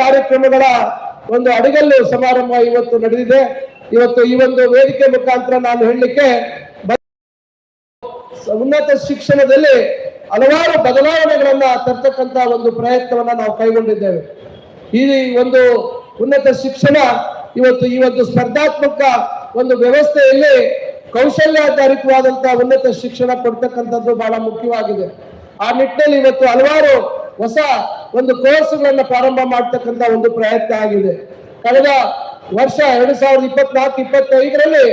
ಕಾರ್ಯಕ್ರಮಗಳ ಒಂದು ಅಡಿಗಲ್ಲು ಸಮಾರಂಭ ಇವತ್ತು ನಡೆದಿದೆ. ಇವತ್ತು ಈ ಒಂದು ವೇದಿಕೆ ಮುಖಾಂತರ ನಾನು ಹೇಳಲಿಕ್ಕೆ ಉನ್ನತ ಶಿಕ್ಷಣದಲ್ಲಿ ಹಲವಾರು ಬದಲಾವಣೆಗಳನ್ನ ತರ್ತಕ್ಕಂತ ಒಂದು ಪ್ರಯತ್ನವನ್ನ ನಾವು ಕೈಗೊಂಡಿದ್ದೇವೆ. ಈ ಒಂದು ಉನ್ನತ ಶಿಕ್ಷಣ ಇವತ್ತು ಈ ಒಂದು ಸ್ಪರ್ಧಾತ್ಮಕ ಒಂದು ವ್ಯವಸ್ಥೆಯಲ್ಲಿ ಕೌಶಲ್ಯಾಧಾರಿತವಾದಂತಹ ಉನ್ನತ ಶಿಕ್ಷಣ ಕೊಡ್ತಕ್ಕಂಥದ್ದು ಬಹಳ ಮುಖ್ಯವಾಗಿದೆ. ಆ ನಿಟ್ಟಿನಲ್ಲಿ ಇವತ್ತು ಹಲವಾರು ಹೊಸ ಒಂದು ಕೋರ್ಸ್ಗಳನ್ನು ಪ್ರಾರಂಭ ಮಾಡ್ತಕ್ಕಂಥ ಒಂದು ಪ್ರಯತ್ನ ಆಗಿದೆ. ಕಳೆದ ವರ್ಷ ಎರಡ್ ಸಾವಿರದ ಇಪ್ಪತ್ನಾಲ್ಕು, ಇಪ್ಪತ್ತೈದರಲ್ಲಿ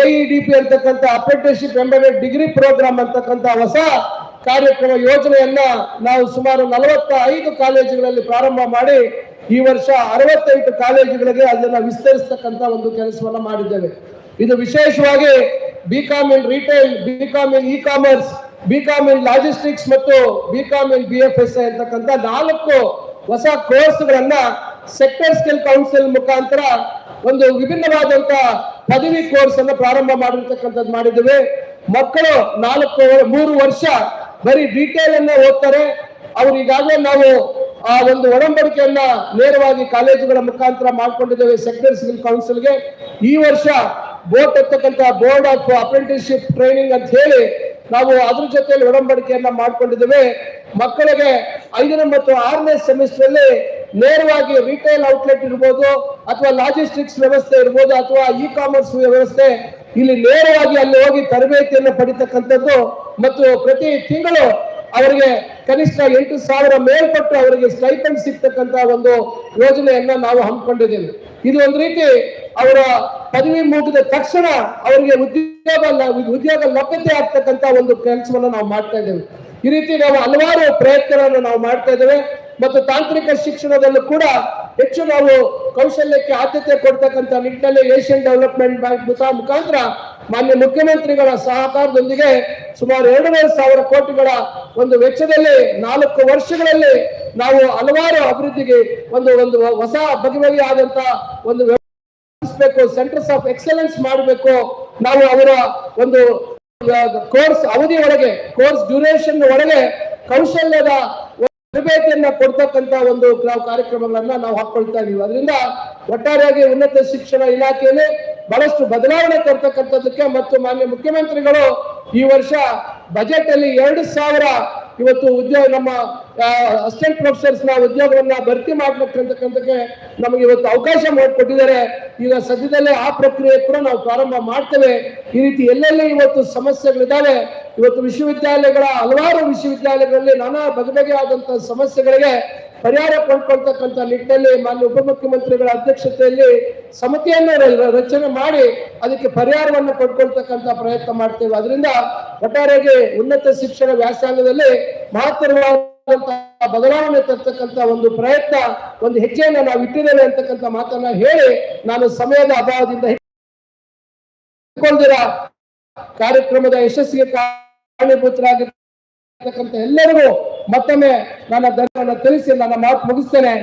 ಎಇಡಿಪಿ ಅಂತಕ್ಕಂಥ ಅಪ್ರೆಂಟಿಸ್ಶಿಪ್ ಎಂಬೆಡೆಡ್ ಡಿಗ್ರಿ ಪ್ರೋಗ್ರಾಮ್ ಅಂತಕ್ಕಂಥ ಹೊಸ ಕಾರ್ಯಕ್ರಮ ಯೋಜನೆಯನ್ನ ನಾವು ಸುಮಾರು ನಲವತ್ತ ಐದು ಕಾಲೇಜುಗಳಲ್ಲಿ ಪ್ರಾರಂಭ ಮಾಡಿ ಈ ವರ್ಷ ಅರವತ್ತೈದು ಕಾಲೇಜುಗಳಿಗೆ ಅದನ್ನು ವಿಸ್ತರಿಸ್ತಕ್ಕಂಥ ಒಂದು ಕೆಲಸವನ್ನ ಮಾಡಿದ್ದೇವೆ. ಇದು ವಿಶೇಷವಾಗಿ B Com in retail B Com in e commerce B Com in logistics ಮತ್ತು B Com in B F S ಅಂತಕ್ಕಂಥ ನಾಲ್ಕು ಹೊಸ ಕೋರ್ಸ್ಗಳನ್ನ ಸೆಕ್ಟರ್ ಸ್ಕಿಲ್ ಕೌನ್ಸಿಲ್ ಮುಖಾಂತರ ಒಂದು ವಿಭಿನ್ನವಾದಂತ ಪದವಿ ಕೋರ್ಸ್ ಅನ್ನು ಪ್ರಾರಂಭ ಮಾಡಿರ್ತಕ್ಕಂಥದ್ದು ಮಾಡಿದ್ದೇವೆ. ಮಕ್ಕಳು ನಾಲ್ಕು ಮೂರು ವರ್ಷ ಬರೀ ಡೀಟೇಲ್ ಅನ್ನ ಓದ್ತಾರೆ. ಅವ್ರು ಈಗಾಗಲೇ ನಾವು ಆ ಒಂದು ಒಡಂಬಡಿಕೆಯನ್ನ ನೇರವಾಗಿ ಕಾಲೇಜುಗಳ ಮುಖಾಂತರ ಮಾಡಿಕೊಂಡಿದ್ದೇವೆ ಸೆಕ್ಟರ್ ಸಿವಿಲ್ ಕೌನ್ಸಿಲ್ಗೆ ಈ ವರ್ಷ ಬೋರ್ಡ್ ಇರ್ತಕ್ಕಂಥ ಬೋರ್ಡ್ ಆಫ್ ಅಪ್ರೆಂಟಿಸ್ಶಿಪ್ ಟ್ರೈನಿಂಗ್ ಅಂತ ಹೇಳಿ ನಾವು ಅದ್ರ ಜೊತೆಯಲ್ಲಿ ಒಡಂಬಡಿಕೆಯನ್ನ ಮಾಡಿಕೊಂಡಿದ್ದೇವೆ. ಮಕ್ಕಳಿಗೆ ಐದನೇ ಮತ್ತು ಆರನೇ ಸೆಮಿಸ್ಟರ್ ಅಲ್ಲಿ ನೇರವಾಗಿ ರಿಟೇಲ್ ಔಟ್ಲೆಟ್ ಇರ್ಬೋದು ಅಥವಾ ಲಾಜಿಸ್ಟಿಕ್ಸ್ ವ್ಯವಸ್ಥೆ ಇರ್ಬೋದು ಅಥವಾ ಇ ಕಾಮರ್ಸ್ ವ್ಯವಸ್ಥೆ. ಇಲ್ಲಿ ನೇರವಾಗಿ ಅಲ್ಲಿ ಹೋಗಿ ತರಬೇತಿಯನ್ನು ಪಡಿತಕ್ಕಂಥದ್ದು ಮತ್ತು ಪ್ರತಿ ತಿಂಗಳು ಅವರಿಗೆ ಕನಿಷ್ಠ ಎಂಟು ಸಾವಿರ ಮೇಲ್ಪಟ್ಟು ಅವರಿಗೆ ಸ್ಟೈಪಂಡ್ ಸಿಗ್ತಕ್ಕಂತ ಒಂದು ಯೋಜನೆಯನ್ನ ನಾವು ಹಮ್ಮಿಕೊಂಡಿದ್ದೇವೆ. ಇದು ಒಂದು ರೀತಿ ಅವರ ಪದವಿ ಮುಗಿದ ತಕ್ಷಣ ಅವರಿಗೆ ಉದ್ಯೋಗ ಉದ್ಯೋಗ ಲಭ್ಯತೆ ಆಗ್ತಕ್ಕಂತ ಒಂದು ಕೆಲಸವನ್ನು ನಾವು ಮಾಡ್ತಾ ಇದ್ದೇವೆ. ಈ ರೀತಿ ನಾವು ಹಲವಾರು ಪ್ರಯತ್ನಗಳನ್ನು ನಾವು ಮಾಡ್ತಾ ಇದ್ದೇವೆ. ಮತ್ತು ತಾಂತ್ರಿಕ ಶಿಕ್ಷಣದಲ್ಲೂ ಕೂಡ ಹೆಚ್ಚು ನಾವು ಕೌಶಲ್ಯಕ್ಕೆ ಆದ್ಯತೆ ಕೊಡ್ತಕ್ಕಂಥ ನಿಟ್ಟಿನಲ್ಲಿ ಏಷ್ಯನ್ ಡೆವಲಪ್ಮೆಂಟ್ ಬ್ಯಾಂಕ್ ಮುಖಾ- ಮುಖಾಂತರ ಮಾನ್ಯ ಮುಖ್ಯಮಂತ್ರಿಗಳ ಸಹಕಾರದೊಂದಿಗೆ ಸುಮಾರು ಎರಡೂವರೆ ಸಾವಿರ ಕೋಟಿಗಳ ಒಂದು ವೆಚ್ಚದಲ್ಲಿ ನಾಲ್ಕು ವರ್ಷಗಳಲ್ಲಿ ನಾವು ಹಲವಾರು ಅಭಿವೃದ್ಧಿಗೆ ಒಂದು ಒಂದು ಹೊಸ ಬಗೆ ಬಗೆಯಾದಂತಹ ಒಂದು ವ್ಯವಸ್ಥಿಸಬೇಕು ಸೆಂಟರ್ಸ್ ಆಫ್ ಎಕ್ಸಲೆನ್ಸ್ ಮಾಡಬೇಕು. ನಾವು ಅವರ ಒಂದು ಕೋರ್ಸ್ ಅವಧಿ ಒಳಗೆ ಕೋರ್ಸ್ ಡ್ಯೂರೇಷನ್ ಒಳಗೆ ಕೌಶಲ್ಯದ ತರಬೇತಿಯನ್ನ ಕೊಡ್ತಕ್ಕಂತ ಒಂದು ಕಾರ್ಯಕ್ರಮಗಳನ್ನ ನಾವು ಹಾಕೊಳ್ತಾ ಇದೀವಿ. ಅದರಿಂದ ಒಟ್ಟಾರೆಯಾಗಿ ಉನ್ನತ ಶಿಕ್ಷಣ ಇಲಾಖೆಯಲ್ಲಿ ಬಹಳಷ್ಟು ಬದಲಾವಣೆ ತರ್ತಕ್ಕಂಥದ್ದಕ್ಕೆ ಮತ್ತು ಮಾನ್ಯ ಮುಖ್ಯಮಂತ್ರಿಗಳು ಈ ವರ್ಷ ಬಜೆಟ್ ಅಲ್ಲಿ ಎರಡು ಸಾವಿರ ಇವತ್ತು ಉದ್ಯೋಗ ನಮ್ಮ ಅಸಿಸ್ಟೆಂಟ್ ಪ್ರೊಫೆಸರ್ಸ್ನ ಉದ್ಯೋಗವನ್ನ ಭರ್ತಿ ಮಾಡ್ಬೇಕಂತಕ್ಕಂಥಕ್ಕೆ ನಮಗೆ ಇವತ್ತು ಅವಕಾಶ ಮಾಡಿಕೊಟ್ಟಿದ್ದಾರೆ. ಈಗ ಸದ್ಯದಲ್ಲೇ ಆ ಪ್ರಕ್ರಿಯೆ ಕೂಡ ನಾವು ಪ್ರಾರಂಭ ಮಾಡ್ತೇವೆ. ಈ ರೀತಿ ಎಲ್ಲೆಲ್ಲಿ ಇವತ್ತು ಸಮಸ್ಯೆಗಳಿದ್ದಾವೆ, ಇವತ್ತು ವಿಶ್ವವಿದ್ಯಾಲಯಗಳ ಹಲವಾರು ವಿಶ್ವವಿದ್ಯಾಲಯಗಳಲ್ಲಿ ನಾನಾ ಬಗೆ ಬಗೆಯಾದಂತಹ ಸಮಸ್ಯೆಗಳಿಗೆ ಪರಿಹಾರ ಕೊಂಡ್ಕೊಳ್ತಕ್ಕಂಥ ನಿಟ್ಟಿನಲ್ಲಿ ಮಾನ್ಯ ಉಪಮುಖ್ಯಮಂತ್ರಿಗಳ ಅಧ್ಯಕ್ಷತೆಯಲ್ಲಿ ಸಮಿತಿಯನ್ನು ರಚನೆ ಮಾಡಿ ಅದಕ್ಕೆ ಪರಿಹಾರವನ್ನು ಪಡ್ಕೊಳ್ತಕ್ಕಂಥ ಪ್ರಯತ್ನ ಮಾಡ್ತೇವೆ. ಅದರಿಂದ ಒಟ್ಟಾರೆಗೆ ಉನ್ನತ ಶಿಕ್ಷಣ ವ್ಯಾಸಂಗದಲ್ಲಿ ಮಹತ್ತರವಾದಂತಹ ಬದಲಾವಣೆ ತರ್ತಕ್ಕಂಥ ಒಂದು ಪ್ರಯತ್ನ, ಒಂದು ಹೆಜ್ಜೆಯನ್ನು ನಾವು ಇಟ್ಟಿದ್ದೇವೆ ಅಂತಕ್ಕಂಥ ಮಾತನ್ನ ಹೇಳಿ ನಾನು ಸಮಯದ ಅಭಾವದಿಂದ ಕಾರ್ಯಕ್ರಮದ ಯಶಸ್ಸಿಗೆ ಕಾರಣೀಭೂತರಾಗಿರ್ತಕ್ಕಂಥ ಎಲ್ಲರಿಗೂ ಮತ್ತೊಮ್ಮೆ ನನ್ನ ಧನವನ್ನು ತಿಳಿಸಿ ನನ್ನ ಮಾತು ಮುಗಿಸ್ತೇನೆ.